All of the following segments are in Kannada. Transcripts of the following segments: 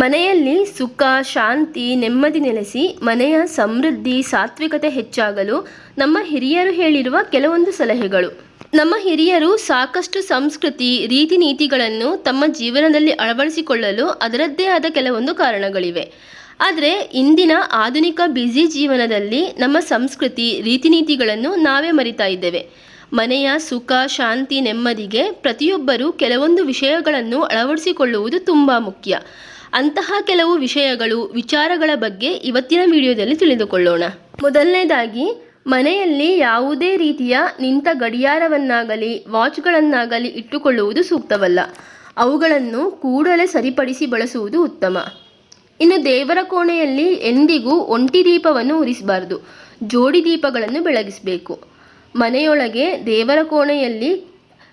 ಮನೆಯಲ್ಲಿ ಸುಖ, ಶಾಂತಿ, ನೆಮ್ಮದಿ ನೆಲೆಸಿ ಮನೆಯ ಸಮೃದ್ಧಿ, ಸಾತ್ವಿಕತೆ ಹೆಚ್ಚಾಗಲು ನಮ್ಮ ಹಿರಿಯರು ಹೇಳಿರುವ ಕೆಲವೊಂದು ಸಲಹೆಗಳು. ನಮ್ಮ ಹಿರಿಯರು ಸಾಕಷ್ಟು ಸಂಸ್ಕೃತಿ, ರೀತಿ ನೀತಿಗಳನ್ನು ತಮ್ಮ ಜೀವನದಲ್ಲಿ ಅಳವಡಿಸಿಕೊಳ್ಳಲು ಅದರದ್ದೇ ಆದ ಕೆಲವೊಂದು ಕಾರಣಗಳಿವೆ. ಆದರೆ ಇಂದಿನ ಆಧುನಿಕ ಬ್ಯುಸಿ ಜೀವನದಲ್ಲಿ ನಮ್ಮ ಸಂಸ್ಕೃತಿ, ರೀತಿ ನೀತಿಗಳನ್ನು ನಾವೇ ಮರಿತಾ ಇದ್ದೇವೆ. ಮನೆಯ ಸುಖ, ಶಾಂತಿ, ನೆಮ್ಮದಿಗೆ ಪ್ರತಿಯೊಬ್ಬರೂ ಕೆಲವೊಂದು ವಿಷಯಗಳನ್ನು ಅಳವಡಿಸಿಕೊಳ್ಳುವುದು ತುಂಬ ಮುಖ್ಯ. ಅಂತಹ ಕೆಲವು ವಿಷಯಗಳು, ವಿಚಾರಗಳ ಬಗ್ಗೆ ಇವತ್ತಿನ ವಿಡಿಯೋದಲ್ಲಿ ತಿಳಿದುಕೊಳ್ಳೋಣ. ಮೊದಲನೇದಾಗಿ, ಮನೆಯಲ್ಲಿ ಯಾವುದೇ ರೀತಿಯ ನಿಂತ ಗಡಿಯಾರವನ್ನಾಗಲಿ, ವಾಚ್ಗಳನ್ನಾಗಲಿ ಇಟ್ಟುಕೊಳ್ಳುವುದು ಸೂಕ್ತವಲ್ಲ. ಅವುಗಳನ್ನು ಕೂಡಲೇ ಸರಿಪಡಿಸಿ ಬಳಸುವುದು ಉತ್ತಮ. ಇನ್ನು ದೇವರ ಕೋಣೆಯಲ್ಲಿ ಎಂದಿಗೂ ಒಂಟಿ ದೀಪವನ್ನು ಉರಿಸಬಾರದು. ಜೋಡಿ ದೀಪಗಳನ್ನು ಬೆಳಗಿಸಬೇಕು. ಮನೆಯೊಳಗೆ ದೇವರ ಕೋಣೆಯಲ್ಲಿ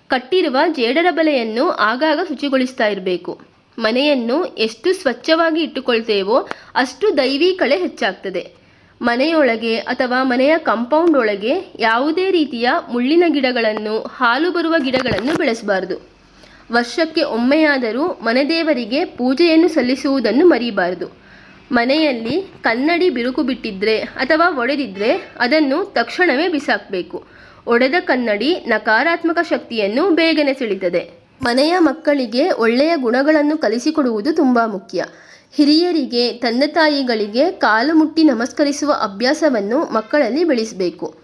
ಕಟ್ಟಿರುವ ಜೇಡರ ಬಲೆಯನ್ನು ಆಗಾಗ ಶುಚಿಗೊಳಿಸ್ತಾ ಇರಬೇಕು. ಮನೆಯನ್ನು ಎಷ್ಟು ಸ್ವಚ್ಛವಾಗಿ ಇಟ್ಟುಕೊಳ್ತೇವೋ ಅಷ್ಟು ದೈವಿ ಕಳೆ ಹೆಚ್ಚಾಗ್ತದೆ. ಮನೆಯೊಳಗೆ ಅಥವಾ ಮನೆಯ ಕಾಂಪೌಂಡ್ ಒಳಗೆ ಯಾವುದೇ ರೀತಿಯ ಮುಳ್ಳಿನ ಗಿಡಗಳನ್ನು, ಹಾಲು ಬರುವ ಗಿಡಗಳನ್ನು ಬೆಳೆಸಬಾರದು. ವರ್ಷಕ್ಕೆ ಒಮ್ಮೆಯಾದರೂ ಮನೆದೇವರಿಗೆ ಪೂಜೆಯನ್ನು ಸಲ್ಲಿಸುವುದನ್ನು ಮರಿಬಾರದು. ಮನೆಯಲ್ಲಿ ಕನ್ನಡಿ ಬಿರುಕು ಬಿಟ್ಟಿದ್ರೆ ಅಥವಾ ಒಡೆದಿದ್ರೆ ಅದನ್ನು ತಕ್ಷಣವೇ ಬಿಸಾಕಬೇಕು. ಒಡೆದ ಕನ್ನಡಿ ನಕಾರಾತ್ಮಕ ಶಕ್ತಿಯನ್ನು ಬೇಗನೆ ಸೆಳೀತದೆ. ಮನೆಯ ಮಕ್ಕಳಿಗೆ ಒಳ್ಳೆಯ ಗುಣಗಳನ್ನು ಕಲಿಸಿಕೊಡುವುದು ತುಂಬ ಮುಖ್ಯ. ಹಿರಿಯರಿಗೆ, ತಂದೆ ತಾಯಿಗಳಿಗೆ ಕಾಲು ಮುಟ್ಟಿ ನಮಸ್ಕರಿಸುವ ಅಭ್ಯಾಸವನ್ನು ಮಕ್ಕಳಲ್ಲಿ ಬೆಳೆಸಬೇಕು.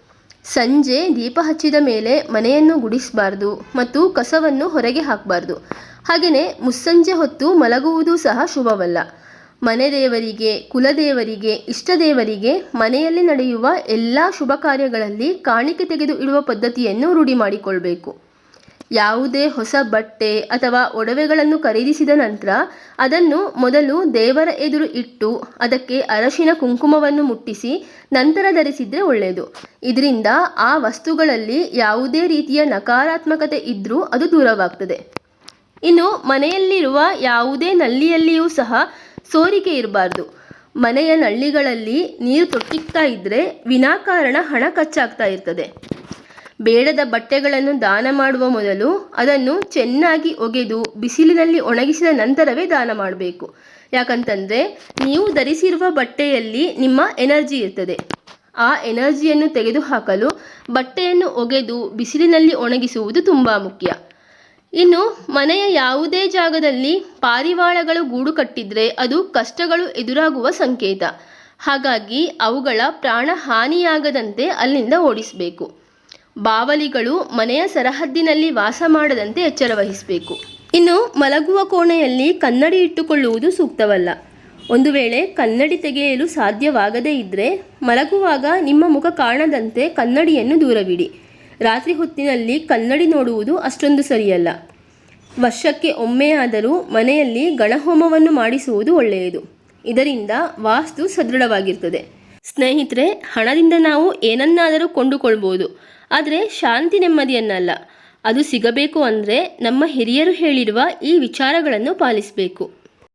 ಸಂಜೆ ದೀಪ ಹಚ್ಚಿದ ಮೇಲೆ ಮನೆಯನ್ನು ಗುಡಿಸಬಾರ್ದು ಮತ್ತು ಕಸವನ್ನು ಹೊರಗೆ ಹಾಕಬಾರ್ದು. ಹಾಗೆಯೇ ಮುಸ್ಸಂಜೆ ಹೊತ್ತು ಮಲಗುವುದು ಸಹ ಶುಭವಲ್ಲ. ಮನೆ ದೇವರಿಗೆ ಕುಲದೇವರಿಗೆ, ಇಷ್ಟದೇವರಿಗೆ ಮನೆಯಲ್ಲಿ ನಡೆಯುವ ಎಲ್ಲ ಶುಭ ಕಾರ್ಯಗಳಲ್ಲಿ ಕಾಣಿಕೆ ತೆಗೆದು ಇಡುವ ಪದ್ಧತಿಯನ್ನು ರೂಢಿ ಮಾಡಿಕೊಳ್ಬೇಕು. ಯಾವುದೇ ಹೊಸ ಬಟ್ಟೆ ಅಥವಾ ಒಡವೆಗಳನ್ನು ಖರೀದಿಸಿದ ನಂತರ ಅದನ್ನು ಮೊದಲು ದೇವರ ಎದುರು ಇಟ್ಟು ಅದಕ್ಕೆ ಅರಶಿನ ಕುಂಕುಮವನ್ನು ಮುಟ್ಟಿಸಿ ನಂತರ ಧರಿಸಿದ್ರೆ ಒಳ್ಳೆಯದು. ಇದರಿಂದ ಆ ವಸ್ತುಗಳಲ್ಲಿ ಯಾವುದೇ ರೀತಿಯ ನಕಾರಾತ್ಮಕತೆ ಇದ್ದರೂ ಅದು ದೂರವಾಗ್ತದೆ. ಇನ್ನು ಮನೆಯಲ್ಲಿರುವ ಯಾವುದೇ ನಲ್ಲಿಯಲ್ಲಿಯೂ ಸಹ ಸೋರಿಕೆ ಇರಬಾರ್ದು. ಮನೆಯ ನಳ್ಳಿಗಳಲ್ಲಿ ನೀರು ತೊಟ್ಟಿಗ್ತಾ ಇದ್ದರೆ ವಿನಾಕಾರಣ ಹಣ ಖರ್ಚಾಗ್ತಾ ಇರ್ತದೆ. ಬೇಡದ ಬಟ್ಟೆಗಳನ್ನು ದಾನ ಮಾಡುವ ಮೊದಲು ಅದನ್ನು ಚೆನ್ನಾಗಿ ಒಗೆದು ಬಿಸಿಲಿನಲ್ಲಿ ಒಣಗಿಸಿದ ನಂತರವೇ ದಾನ ಮಾಡಬೇಕು. ಯಾಕಂತಂದರೆ ನೀವು ಧರಿಸಿರುವ ಬಟ್ಟೆಯಲ್ಲಿ ನಿಮ್ಮ ಎನರ್ಜಿ ಇರ್ತದೆ. ಆ ಎನರ್ಜಿಯನ್ನು ತೆಗೆದುಹಾಕಲು ಬಟ್ಟೆಯನ್ನು ಒಗೆದು ಬಿಸಿಲಿನಲ್ಲಿ ಒಣಗಿಸುವುದು ತುಂಬ ಮುಖ್ಯ. ಇನ್ನು ಮನೆಯ ಯಾವುದೇ ಜಾಗದಲ್ಲಿ ಪಾರಿವಾಳಗಳು ಗೂಡು ಕಟ್ಟಿದ್ರೆ ಅದು ಕಷ್ಟಗಳು ಎದುರಾಗುವ ಸಂಕೇತ. ಹಾಗಾಗಿ ಅವುಗಳ ಪ್ರಾಣ ಹಾನಿಯಾಗದಂತೆ ಅಲ್ಲಿಂದ ಓಡಿಸಬೇಕು. ಬಾವಲಿಗಳು ಮನೆಯ ಸರಹದ್ದಿನಲ್ಲಿ ವಾಸ ಮಾಡದಂತೆ ಎಚ್ಚರ ವಹಿಸಬೇಕು. ಇನ್ನು ಮಲಗುವ ಕೋಣೆಯಲ್ಲಿ ಕನ್ನಡಿ ಇಟ್ಟುಕೊಳ್ಳುವುದು ಸೂಕ್ತವಲ್ಲ. ಒಂದು ವೇಳೆ ಕನ್ನಡಿ ತೆಗೆಯಲು ಸಾಧ್ಯವಾಗದೇ ಇದ್ದರೆ ಮಲಗುವಾಗ ನಿಮ್ಮ ಮುಖ ಕಾಣದಂತೆ ಕನ್ನಡಿಯನ್ನು ದೂರವಿಡಿ. ರಾತ್ರಿ ಹೊತ್ತಿನಲ್ಲಿ ಕನ್ನಡಿ ನೋಡುವುದು ಅಷ್ಟೊಂದು ಸರಿಯಲ್ಲ. ವರ್ಷಕ್ಕೆ ಒಮ್ಮೆಯಾದರೂ ಮನೆಯಲ್ಲಿ ಗಣಹೋಮವನ್ನು ಮಾಡಿಸುವುದು ಒಳ್ಳೆಯದು. ಇದರಿಂದ ವಾಸ್ತು ಸದೃಢವಾಗಿರ್ತದೆ ಸ್ನೇಹಿತರೆ, ಹಣದಿಂದ ನಾವು ಏನನ್ನಾದರೂ ಕೊಂಡುಕೊಳ್ಬೋದು. ಆದರೆ ಶಾಂತಿ ನೆಮ್ಮದಿಯನ್ನಲ್ಲ. ಅದು ಸಿಗಬೇಕು ಅಂದರೆ ನಮ್ಮ ಹಿರಿಯರು ಹೇಳಿರುವ ಈ ವಿಚಾರಗಳನ್ನು ಪಾಲಿಸಬೇಕು.